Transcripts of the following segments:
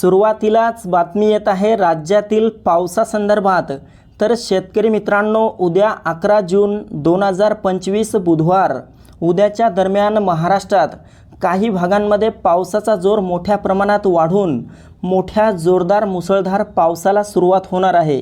सुरुवातीलाच बातमी येत आहे राज्यातील पावसासंदर्भात. तर शेतकरी मित्रांनो उद्या अकरा जून दोन हजार पंचवीस बुधवार उद्याच्या दरम्यान महाराष्ट्रात काही भागांमध्ये पावसाचा जोर मोठ्या प्रमाणात वाढून मोठ्या जोरदार मुसळधार पावसाला सुरुवात होणार आहे.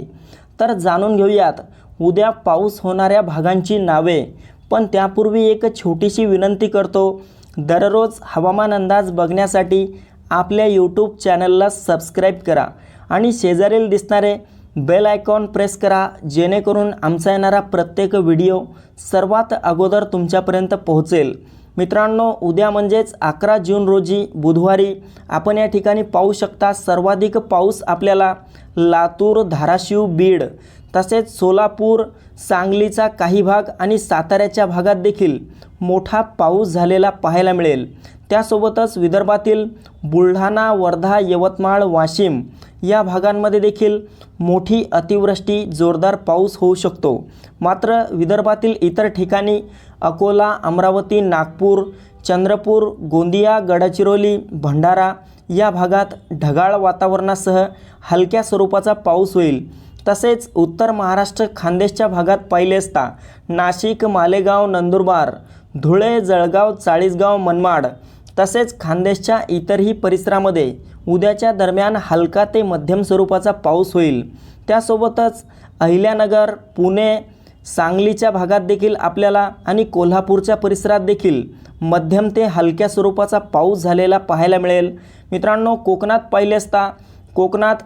तर जाणून घेऊयात उद्या पाऊस होणाऱ्या भागांची नावे पण त्यापूर्वी एक छोटीशी विनंती करतो. दररोज हवामान अंदाज बघण्यासाठी आपल्या यूट्यूब चॅनलला सबस्क्राईब करा आणि शेजारील दिसणारे बेल आयकॉन प्रेस करा जेणेकरून आमचा येणारा प्रत्येक व्हिडिओ सर्वात अगोदर तुमच्यापर्यंत पोहोचेल. मित्रांनो उद्या म्हणजेच अकरा जून रोजी बुधवारी आपण या ठिकाणी पाहू शकता सर्वाधिक पाऊस आपल्याला लातूर धाराशिव बीड तसेच सोलापूर सांगलीचा काही भाग आणि साताऱ्याच्या भागात देखील मोठा पाऊस झालेला पाहायला मिळेल. त्यासोबतच विदर्भातील बुलढाणा वर्धा यवतमाळ वाशिम या भागांमध्ये देखील मोठी अतिवृष्टी जोरदार पाऊस होऊ शकतो. मात्र विदर्भातील इतर ठिकाणी अकोला अमरावती नागपूर चंद्रपूर गोंदिया गडचिरोली भंडारा या भागात ढगाळ वातावरणासह हलक्या स्वरूपाचा पाऊस होईल. तसेच उत्तर महाराष्ट्र खानदेशच्या भागात पाहिले असता नाशिक मालेगाव नंदुरबार धुळे जळगाव चाळीसगाव मनमाड तसेच खानदेशच्या इतरही परिसरामध्ये उद्याच्या दरम्यान हलका ते मध्यम स्वरूपाचा पाऊस होईल. त्यासोबतच अहिल्यानगर पुणे सांगलीच्या भागात देखील आपल्याला आणि कोल्हापूरच्या परिसरात देखील मध्यम ते हलक्या स्वरूपाचा पाऊस झालेला पाहायला मिळेल. मित्रांनो कोकणात पाहिले असता कोकणात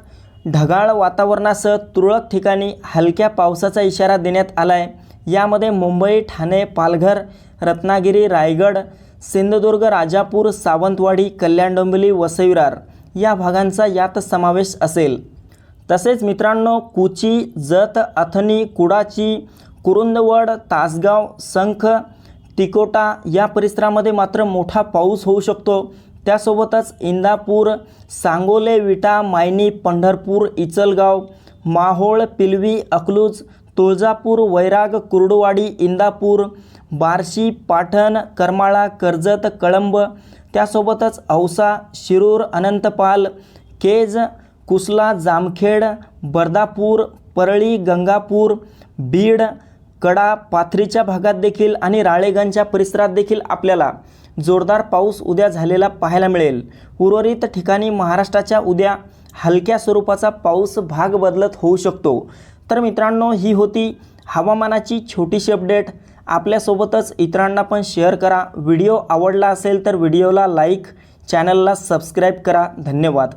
ढगाळ वातावरणासह तुरळक ठिकाणी हलक्या पावसाचा इशारा देण्यात आला आहे यामध्ये मुंबई ठाणे पालघर रत्नागिरी रायगड सिंधुदुर्ग राजापूर सावंतवाडी कल्याण डोंबिवली वसईविरार या भागांचा यात समावेश असेल. तसेच मित्रांनो कुची जत अथनी कुडाची कुरुंदवड तासगाव संख तिकोटा या परिसरामध्ये मात्र मोठा पाऊस होऊ शकतो. त्यासोबतच इंदापूर सांगोले विटा मायनी पंढरपूर इचलगाव माहोळ पिलवी अकलूज तुळजापूर वैराग कुर्डुवाडी इंदापूर बार्शी पाटण करमाळा कर्जत कळंब त्यासोबतच औसा शिरूर अनंतपाल केज कुसला जामखेड बर्दापूर परळी गंगापूर बीड कडा पाथरीच्या भागात देखील आणि राळेगणच्या परिसरात देखील आपल्याला जोरदार पाऊस उद्या झालेला पाहायला मिळेल. उर्वरित ठिकाणी महाराष्ट्राच्या उद्या हलक्या स्वरूपाचा पाऊस भाग बदलत होऊ शकतो. तर मित्रांनो ही होती हवामानाची छोटीशी अपडेट. आपल्यासोबतच इतरांना पण शेअर करा. व्हिडिओ आवडला असेल तर व्हिडिओला लाईक चॅनलला सबस्क्राईब करा. धन्यवाद.